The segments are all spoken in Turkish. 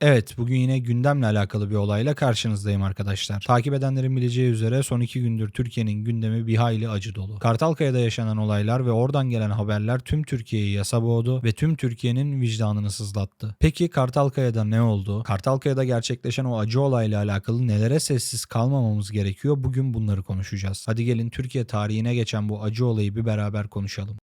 Evet, bugün yine gündemle alakalı bir olayla karşınızdayım arkadaşlar. Takip edenlerin bileceği üzere son iki gündür Türkiye'nin gündemi bir hayli acı dolu. Kartalkaya'da yaşanan olaylar ve oradan gelen haberler tüm Türkiye'yi yasa boğdu ve tüm Türkiye'nin vicdanını sızlattı. Peki Kartalkaya'da ne oldu? Kartalkaya'da gerçekleşen o acı olayla alakalı nelere sessiz kalmamamız gerekiyor? Bugün bunları konuşacağız. Hadi gelin Türkiye tarihine geçen bu acı olayı bir beraber konuşalım.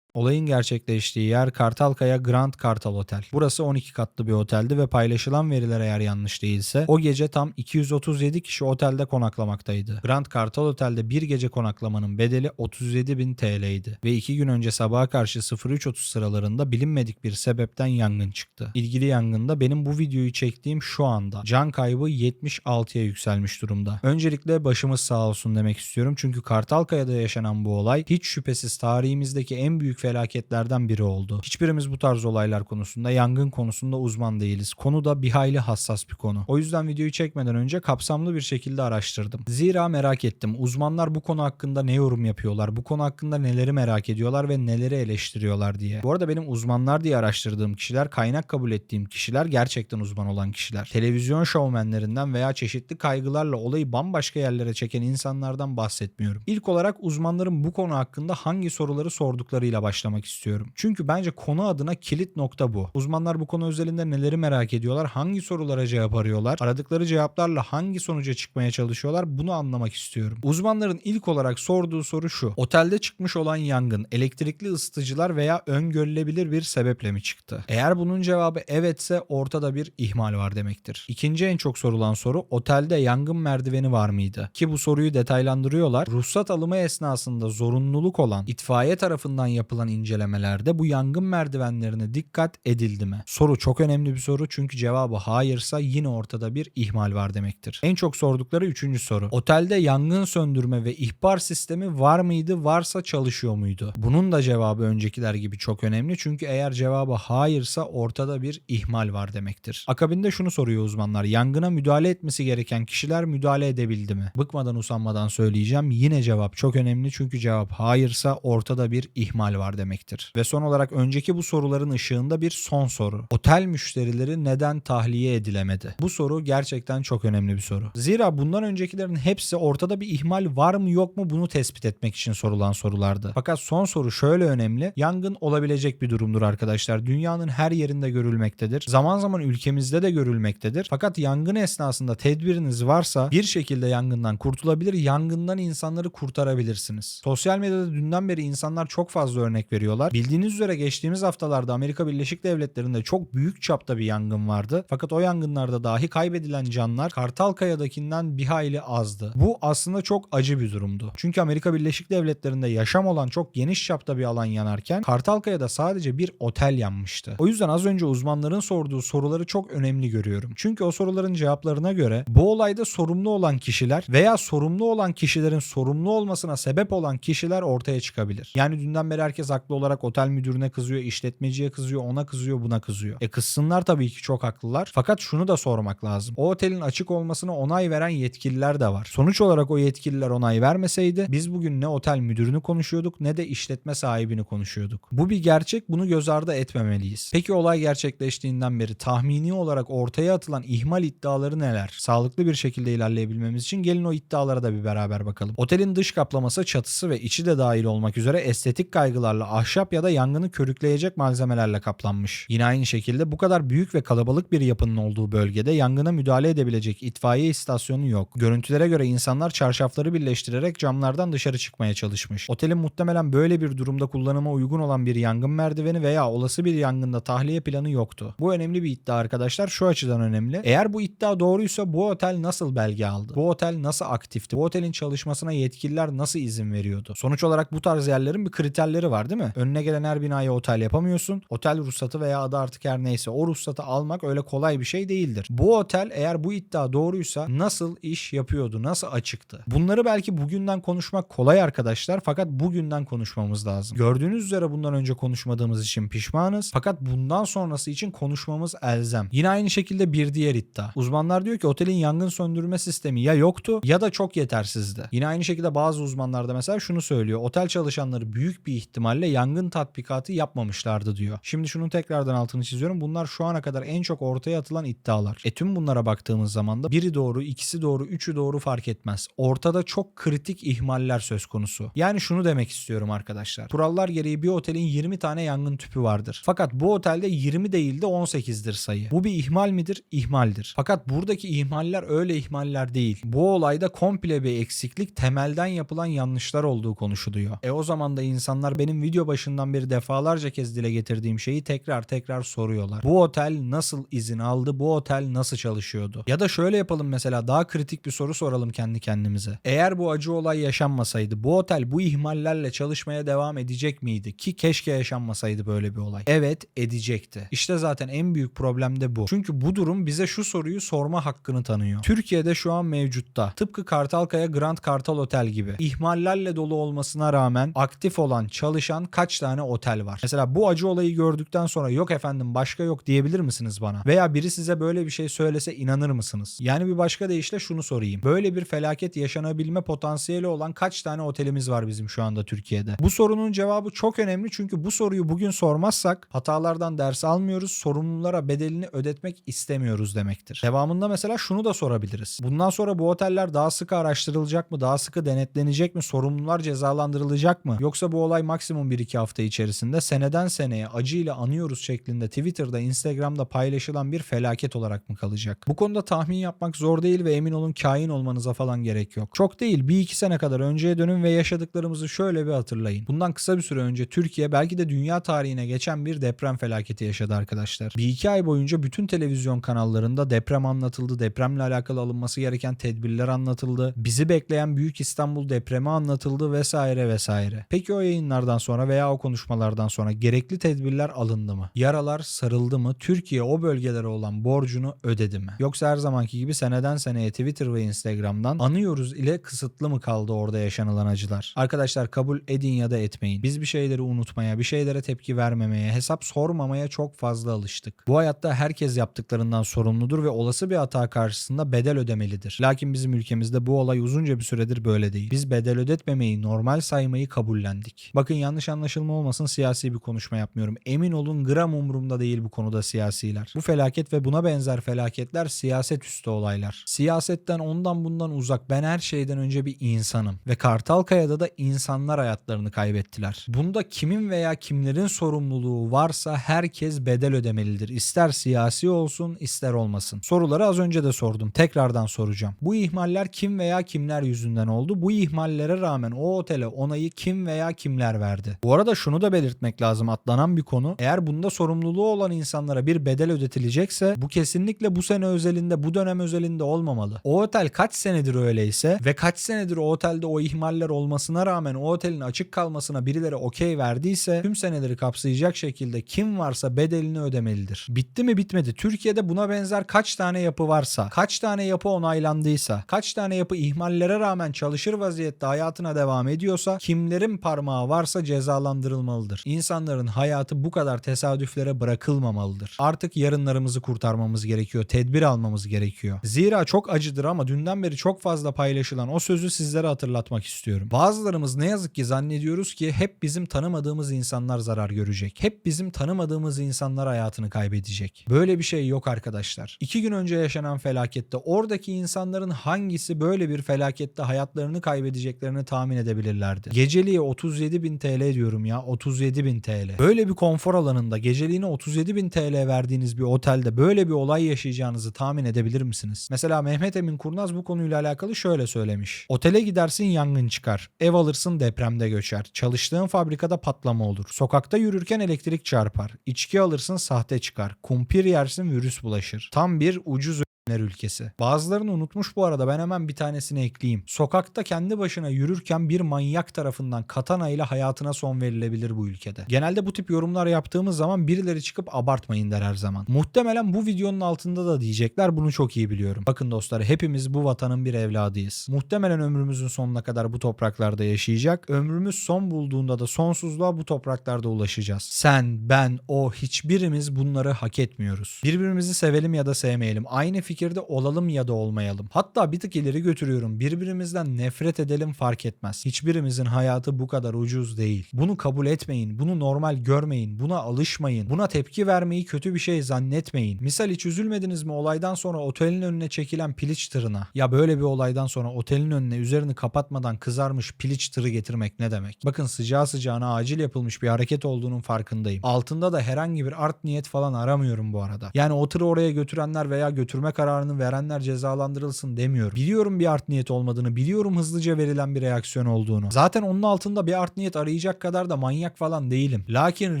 Olayın gerçekleştiği yer Kartalkaya Grand Kartal Otel. Burası 12 katlı bir oteldi ve paylaşılan veriler eğer yanlış değilse o gece tam 237 kişi otelde konaklamaktaydı. Grand Kartal Otel'de bir gece konaklamanın bedeli 37.000 TL'ydi ve 2 gün önce sabaha karşı 03.30 sıralarında bilinmedik bir sebepten yangın çıktı. İlgili yangında benim bu videoyu çektiğim şu anda can kaybı 76'ya yükselmiş durumda. Öncelikle başımız sağ olsun demek istiyorum çünkü Kartalkaya'da yaşanan bu olay hiç şüphesiz tarihimizdeki en büyük felaketlerden biri oldu. Hiçbirimiz bu tarz olaylar konusunda, yangın konusunda uzman değiliz. Konu da bir hayli hassas bir konu. O yüzden videoyu çekmeden önce kapsamlı bir şekilde araştırdım. Zira merak ettim. Uzmanlar bu konu hakkında ne yorum yapıyorlar? Bu konu hakkında neleri merak ediyorlar ve neleri eleştiriyorlar diye. Bu arada benim uzmanlar diye araştırdığım kişiler, kaynak kabul ettiğim kişiler gerçekten uzman olan kişiler. Televizyon şovmenlerinden veya çeşitli kaygılarla olayı bambaşka yerlere çeken insanlardan bahsetmiyorum. İlk olarak uzmanların bu konu hakkında hangi soruları sorduklarıyla başlamak istiyorum. Çünkü bence konu adına kilit nokta bu. Uzmanlar bu konu özelinde neleri merak ediyorlar, hangi sorulara cevap arıyorlar, aradıkları cevaplarla hangi sonuca çıkmaya çalışıyorlar bunu anlamak istiyorum. Uzmanların ilk olarak sorduğu soru şu. Otelde çıkmış olan yangın elektrikli ısıtıcılar veya öngörülebilir bir sebeple mi çıktı? Eğer bunun cevabı evetse ortada bir ihmal var demektir. İkinci en çok sorulan soru otelde yangın merdiveni var mıydı? Ki bu soruyu detaylandırıyorlar. Ruhsat alımı esnasında zorunluluk olan itfaiye tarafından yapılan incelemelerde bu yangın merdivenlerine dikkat edildi mi? Soru çok önemli bir soru çünkü cevabı hayırsa yine ortada bir ihmal var demektir. En çok sordukları üçüncü soru. Otelde yangın söndürme ve ihbar sistemi var mıydı? Varsa çalışıyor muydu? Bunun da cevabı öncekiler gibi çok önemli çünkü eğer cevabı hayırsa ortada bir ihmal var demektir. Akabinde şunu soruyor uzmanlar. Yangına müdahale etmesi gereken kişiler müdahale edebildi mi? Bıkmadan usanmadan söyleyeceğim. Yine cevap çok önemli çünkü cevap hayırsa ortada bir ihmal var demektir. Ve son olarak önceki bu soruların ışığında bir son soru. Otel müşterileri neden tahliye edilemedi? Bu soru gerçekten çok önemli bir soru. Zira bundan öncekilerin hepsi ortada bir ihmal var mı yok mu bunu tespit etmek için sorulan sorulardı. Fakat son soru şöyle önemli. Yangın olabilecek bir durumdur arkadaşlar. Dünyanın her yerinde görülmektedir. Zaman zaman ülkemizde de görülmektedir. Fakat yangın esnasında tedbiriniz varsa bir şekilde yangından kurtulabilir, yangından insanları kurtarabilirsiniz. Sosyal medyada dünden beri insanlar çok fazla örnek veriyorlar. Bildiğiniz üzere geçtiğimiz haftalarda Amerika Birleşik Devletleri'nde çok büyük çapta bir yangın vardı. Fakat o yangınlarda dahi kaybedilen canlar Kartalkaya'dakinden bir hayli azdı. Bu aslında çok acı bir durumdu. Çünkü Amerika Birleşik Devletleri'nde yaşam olan çok geniş çapta bir alan yanarken Kartalkaya'da sadece bir otel yanmıştı. O yüzden az önce uzmanların sorduğu soruları çok önemli görüyorum. Çünkü o soruların cevaplarına göre bu olayda sorumlu olan kişiler veya sorumlu olan kişilerin sorumlu olmasına sebep olan kişiler ortaya çıkabilir. Yani dünden beri herkes haklı olarak otel müdürüne kızıyor, işletmeciye kızıyor, ona kızıyor, buna kızıyor. E kızsınlar tabii ki çok haklılar. Fakat şunu da sormak lazım. O otelin açık olmasına onay veren yetkililer de var. Sonuç olarak o yetkililer onay vermeseydi biz bugün ne otel müdürünü konuşuyorduk ne de işletme sahibini konuşuyorduk. Bu bir gerçek bunu göz ardı etmemeliyiz. Peki olay gerçekleştiğinden beri tahmini olarak ortaya atılan ihmal iddiaları neler? Sağlıklı bir şekilde ilerleyebilmemiz için gelin o iddialara da bir beraber bakalım. Otelin dış kaplaması, çatısı ve içi de dahil olmak üzere estetik kaygılarla ahşap ya da yangını körükleyecek malzemelerle kaplanmış. Yine aynı şekilde bu kadar büyük ve kalabalık bir yapının olduğu bölgede yangına müdahale edebilecek itfaiye istasyonu yok. Görüntülere göre insanlar çarşafları birleştirerek camlardan dışarı çıkmaya çalışmış. Otelin muhtemelen böyle bir durumda kullanıma uygun olan bir yangın merdiveni veya olası bir yangında tahliye planı yoktu. Bu önemli bir iddia arkadaşlar. Şu açıdan önemli. Eğer bu iddia doğruysa bu otel nasıl belge aldı? Bu otel nasıl aktifti? Bu otelin çalışmasına yetkililer nasıl izin veriyordu? Sonuç olarak bu tarz yerlerin bir kriterleri var değil mi? Önüne gelen her binaya otel yapamıyorsun. Otel ruhsatı veya adı artık her neyse o ruhsatı almak öyle kolay bir şey değildir. Bu otel eğer bu iddia doğruysa nasıl iş yapıyordu? Nasıl açıktı? Bunları belki bugünden konuşmak kolay arkadaşlar fakat bugünden konuşmamız lazım. Gördüğünüz üzere bundan önce konuşmadığımız için pişmanız fakat bundan sonrası için konuşmamız elzem. Yine aynı şekilde bir diğer iddia. Uzmanlar diyor ki otelin yangın söndürme sistemi ya yoktu ya da çok yetersizdi. Yine aynı şekilde bazı uzmanlar da mesela şunu söylüyor. Otel çalışanları büyük bir ihtimal ihtimalle yangın tatbikatı yapmamışlardı diyor. Şimdi şunun tekrardan altını çiziyorum. Bunlar şu ana kadar en çok ortaya atılan iddialar. E tüm bunlara baktığımız zaman da biri doğru, ikisi doğru, üçü doğru fark etmez. Ortada çok kritik ihmaller söz konusu. Yani şunu demek istiyorum arkadaşlar. Kurallar gereği bir otelin 20 tane yangın tüpü vardır. Fakat bu otelde 20 değil de 18'dir sayı. Bu bir ihmal midir? İhmaldir. Fakat buradaki ihmaller öyle ihmaller değil. Bu olayda komple bir eksiklik temelden yapılan yanlışlar olduğu konuşuluyor. E o zaman da insanlar benim video başından beri defalarca kez dile getirdiğim şeyi tekrar tekrar soruyorlar. Bu otel nasıl izin aldı? Bu otel nasıl çalışıyordu? Ya da şöyle yapalım mesela daha kritik bir soru soralım kendi kendimize. Eğer bu acı olay yaşanmasaydı bu otel bu ihmallerle çalışmaya devam edecek miydi? Ki keşke yaşanmasaydı böyle bir olay. Evet edecekti. İşte zaten en büyük problem de bu. Çünkü bu durum bize şu soruyu sorma hakkını tanıyor. Türkiye'de şu an mevcutta tıpkı Kartalkaya Grand Kartal Otel gibi ihmallerle dolu olmasına rağmen aktif olan çalışan kaç tane otel var? Mesela bu acı olayı gördükten sonra yok efendim başka yok diyebilir misiniz bana? Veya biri size böyle bir şey söylese inanır mısınız? Yani bir başka deyişle şunu sorayım. Böyle bir felaket yaşanabilme potansiyeli olan kaç tane otelimiz var bizim şu anda Türkiye'de? Bu sorunun cevabı çok önemli çünkü bu soruyu bugün sormazsak hatalardan ders almıyoruz, sorumlulara bedelini ödetmek istemiyoruz demektir. Devamında mesela şunu da sorabiliriz. Bundan sonra bu oteller daha sıkı araştırılacak mı? Daha sıkı denetlenecek mi? Sorumlular cezalandırılacak mı? Yoksa bu olay maksimum 1-2 hafta içerisinde seneden seneye acıyla anıyoruz şeklinde Twitter'da, Instagram'da paylaşılan bir felaket olarak mı kalacak? Bu konuda tahmin yapmak zor değil ve emin olun kain olmanıza falan gerek yok. Çok değil bir iki sene kadar önceye dönün ve yaşadıklarımızı şöyle bir hatırlayın. Bundan kısa bir süre önce Türkiye belki de dünya tarihine geçen bir deprem felaketi yaşadı arkadaşlar. Bir iki ay boyunca bütün televizyon kanallarında deprem anlatıldı, depremle alakalı alınması gereken tedbirler anlatıldı, bizi bekleyen Büyük İstanbul depremi anlatıldı vesaire vesaire. Peki o yayınlardan sonra veya o konuşmalardan sonra gerekli tedbirler alındı mı? Yaralar sarıldı mı? Türkiye o bölgelere olan borcunu ödedi mi? Yoksa her zamanki gibi seneden seneye Twitter ve Instagram'dan anıyoruz ile kısıtlı mı kaldı orada yaşanılan acılar? Arkadaşlar kabul edin ya da etmeyin. Biz bir şeyleri unutmaya, bir şeylere tepki vermemeye, hesap sormamaya çok fazla alıştık. Bu hayatta herkes yaptıklarından sorumludur ve olası bir hata karşısında bedel ödemelidir. Lakin bizim ülkemizde bu olay uzunca bir süredir böyle değil. Biz bedel ödetmemeyi, normal saymayı kabullendik. Bakın yanlış anlaşılma olmasın siyasi bir konuşma yapmıyorum. Emin olun gram umurumda değil bu konuda siyasiler. Bu felaket ve buna benzer felaketler siyaset üstü olaylar. Siyasetten ondan bundan uzak ben her şeyden önce bir insanım. Ve Kartalkaya'da da insanlar hayatlarını kaybettiler. Bunda kimin veya kimlerin sorumluluğu varsa herkes bedel ödemelidir. İster siyasi olsun ister olmasın. Soruları az önce de sordum. Tekrardan soracağım. Bu ihmaller kim veya kimler yüzünden oldu? Bu ihmallere rağmen o otele onayı kim veya kimler verdi? Bu arada şunu da belirtmek lazım atlanan bir konu. Eğer bunda sorumluluğu olan insanlara bir bedel ödetilecekse bu kesinlikle bu sene özelinde bu dönem özelinde olmamalı. O otel kaç senedir öyleyse ve kaç senedir o otelde o ihmaller olmasına rağmen o otelin açık kalmasına birileri okey verdiyse tüm seneleri kapsayacak şekilde kim varsa bedelini ödemelidir. Bitti mi bitmedi. Türkiye'de buna benzer kaç tane yapı varsa, kaç tane yapı onaylandıysa, kaç tane yapı ihmallere rağmen çalışır vaziyette hayatına devam ediyorsa, kimlerin parmağı varsa cezalandırılmalıdır. İnsanların hayatı bu kadar tesadüflere bırakılmamalıdır. Artık yarınlarımızı kurtarmamız gerekiyor. Tedbir almamız gerekiyor. Zira çok acıdır ama dünden beri çok fazla paylaşılan o sözü sizlere hatırlatmak istiyorum. Bazılarımız ne yazık ki zannediyoruz ki hep bizim tanımadığımız insanlar zarar görecek. Hep bizim tanımadığımız insanlar hayatını kaybedecek. Böyle bir şey yok arkadaşlar. İki gün önce yaşanan felakette oradaki insanların hangisi böyle bir felakette hayatlarını kaybedeceklerini tahmin edebilirlerdi. Geceliğe 37 bin TL diyorum ya 37 bin TL. Böyle bir konfor alanında geceliğine 37 bin TL verdiğiniz bir otelde böyle bir olay yaşayacağınızı tahmin edebilir misiniz? Mesela Mehmet Emin Kurnaz bu konuyla alakalı şöyle söylemiş. Otele gidersin yangın çıkar. Ev alırsın depremde göçer. Çalıştığın fabrikada patlama olur. Sokakta yürürken elektrik çarpar. İçki alırsın sahte çıkar. Kumpir yersin virüs bulaşır. Tam bir ucuz ülkesi. Bazılarını unutmuş bu arada ben hemen bir tanesini ekleyeyim. Sokakta kendi başına yürürken bir manyak tarafından katana ile hayatına son verilebilir bu ülkede. Genelde bu tip yorumlar yaptığımız zaman birileri çıkıp abartmayın der her zaman. Muhtemelen bu videonun altında da diyecekler bunu çok iyi biliyorum. Bakın dostlar hepimiz bu vatanın bir evladıyız. Muhtemelen ömrümüzün sonuna kadar bu topraklarda yaşayacak. Ömrümüz son bulduğunda da sonsuzluğa bu topraklarda ulaşacağız. Sen, ben, o hiçbirimiz bunları hak etmiyoruz. Birbirimizi sevelim ya da sevmeyelim. Aynı fikir fikirde olalım ya da olmayalım. Hatta bir tık ileri götürüyorum. Birbirimizden nefret edelim fark etmez. Hiçbirimizin hayatı bu kadar ucuz değil. Bunu kabul etmeyin. Bunu normal görmeyin. Buna alışmayın. Buna tepki vermeyi kötü bir şey zannetmeyin. Misal hiç üzülmediniz mi olaydan sonra otelin önüne çekilen piliç tırına? Ya böyle bir olaydan sonra otelin önüne üzerini kapatmadan kızarmış piliç tırı getirmek ne demek? Bakın sıcağı sıcağına acil yapılmış bir hareket olduğunun farkındayım. Altında da herhangi bir art niyet falan aramıyorum bu arada. Yani o tırı oraya götürenler veya götürme kararını verenler cezalandırılsın demiyorum. Biliyorum bir art niyet olmadığını, biliyorum hızlıca verilen bir reaksiyon olduğunu. Zaten onun altında bir art niyet arayacak kadar da manyak falan değilim. Lakin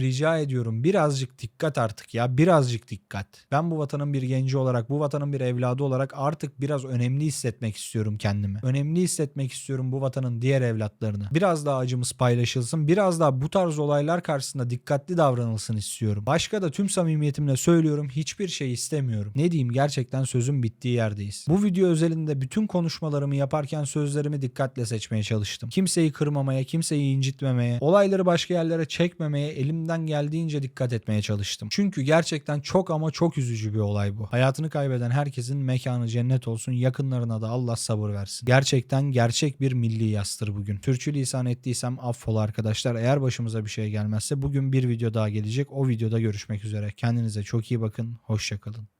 rica ediyorum birazcık dikkat artık ya birazcık dikkat. Ben bu vatanın bir genci olarak, bu vatanın bir evladı olarak artık biraz önemli hissetmek istiyorum kendimi. Önemli hissetmek istiyorum bu vatanın diğer evlatlarını. Biraz daha acımız paylaşılsın, biraz daha bu tarz olaylar karşısında dikkatli davranılsın istiyorum. Başka da tüm samimiyetimle söylüyorum hiçbir şey istemiyorum. Ne diyeyim gerçekten sözün bittiği yerdeyiz. Bu video özelinde bütün konuşmalarımı yaparken sözlerimi dikkatle seçmeye çalıştım. Kimseyi kırmamaya, kimseyi incitmemeye, olayları başka yerlere çekmemeye elimden geldiğince dikkat etmeye çalıştım. Çünkü gerçekten çok ama çok üzücü bir olay bu. Hayatını kaybeden herkesin mekanı cennet olsun, yakınlarına da Allah sabır versin. Gerçekten gerçek bir milli yastır bugün. Türkçü lisan ettiysem affola arkadaşlar. Eğer başımıza bir şey gelmezse bugün bir video daha gelecek. O videoda görüşmek üzere. Kendinize çok iyi bakın. Hoşçakalın.